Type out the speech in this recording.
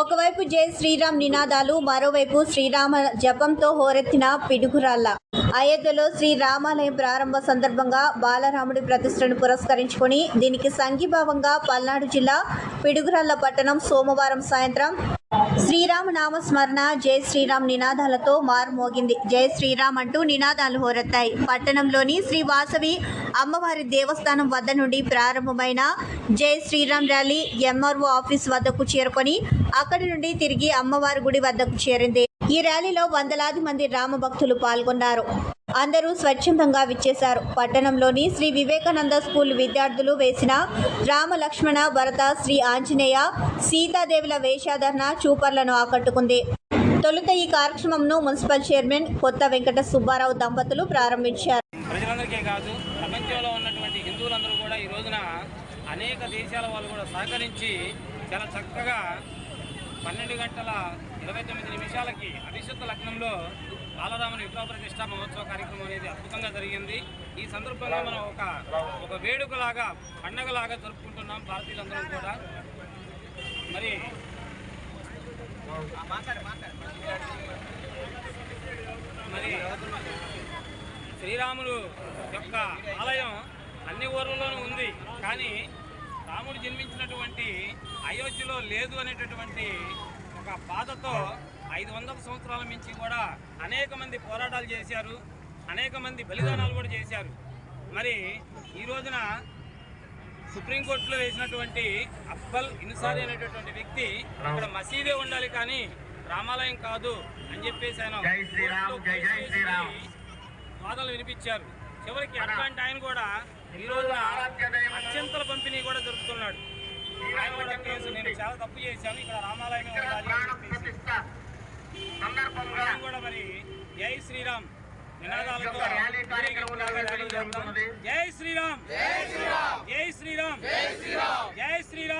ఒకవైపు జై శ్రీరామ్ నినాదాలు మరోవైపు శ్రీరామ జపంతో హోరెత్తిన పిడుగురాళ్ళ. అయోధ్యలో శ్రీ రామాలయం ప్రారంభ సందర్భంగా బాలరాముడి ప్రతిష్టను పురస్కరించుకొని దీనికి సంఘీభావంగా పల్నాడు జిల్లా పిడుగురాళ్ళ పట్టణం సోమవారం సాయంత్రం శ్రీరామ నామ స్మరణ జై శ్రీరామ్ నినాదాలతో మారుమోగింది. జై శ్రీరామ్ అంటూ నినాదాలు హోరెత్తాయి. పట్టణంలోని శ్రీ వాసవి అమ్మవారి దేవస్థానం వద్ద నుండి ప్రారంభమైన జై శ్రీరామ్ ర్యాలీ ఎంఆర్ఓ ఆఫీస్ వద్దకు చేరుకొని అక్కడి నుండి తిరిగి అమ్మవారి గుడి వద్దకు చేరింది. ఈ ర్యాలీలో వందలాది మంది రామభక్తులు పాల్గొన్నారు. అందరూ స్వచ్ఛందంగా విచ్చేశారు. పట్టణంలోని శ్రీ వివేకానంద స్కూల్ విద్యార్థులు వేసిన రామ లక్ష్మణ భరత శ్రీ ఆంజనేయ సీతాదేవుల వేషాధరణ చూపర్లను ఆకట్టుకుంది. తొలుత ఈ కార్యక్రమంను మున్సిపల్ చైర్మన్ కొత్త వెంకట సుబ్బారావు దంపతులు ప్రారంభించారు. ప్రజలందరికీ కాదు ప్రపంచంలో ఉన్నటువంటి హిందువులందరూ కూడా ఈ రోజున అనేక దేశాల వాళ్ళు కూడా సహకరించి చాలా చక్కగా పన్నెండు గంటల ఇరవై తొమ్మిది నిమిషాలకి అభిషిక్త లగ్నంలో బాలరాముని విగ్రహ ప్రతిష్టా మహోత్సవ కార్యక్రమం అనేది అద్భుతంగా జరిగింది. ఈ సందర్భంగా మనం ఒక ఒక వేడుకలాగా పండగలాగా జరుపుకుంటున్నాం భారతీయులందరం కూడా. మరి మరి శ్రీరాములు యొక్క ఆలయం అన్ని ఊర్లలోనూ ఉంది. కానీ రాముడు జన్మించినటువంటి అయోధ్యలో లేదు అనేటటువంటి ఒక బాధతో ఐదు వందల సంవత్సరాల నుంచి కూడా అనేక మంది పోరాటాలు చేశారు. అనేక మంది బలిదానాలు కూడా చేశారు. మరి ఈ రోజున సుప్రీంకోర్టులో వేసినటువంటి అక్బల్ ఇన్సారీ అనేటటువంటి వ్యక్తి ఇక్కడ మసీదే ఉండాలి కానీ రామాలయం కాదు అని చెప్పేసి ఆయన వాదనలు వినిపించారు. చివరికి అట్లాంటి ఆయన కూడా ఈ రోజున పంపిణీ కూడా జరుపుతున్నాడు. ఆయన కూడా కేసు నేను చాలా తప్పు చేశాను. ఇక్కడ రామాలయం ఉండాలి అని కూడా మరి జై శ్రీరామ్ నినాదాలతో. జై శ్రీరామ్. జై శ్రీరామ్. జై శ్రీరామ్. జై శ్రీరామ్.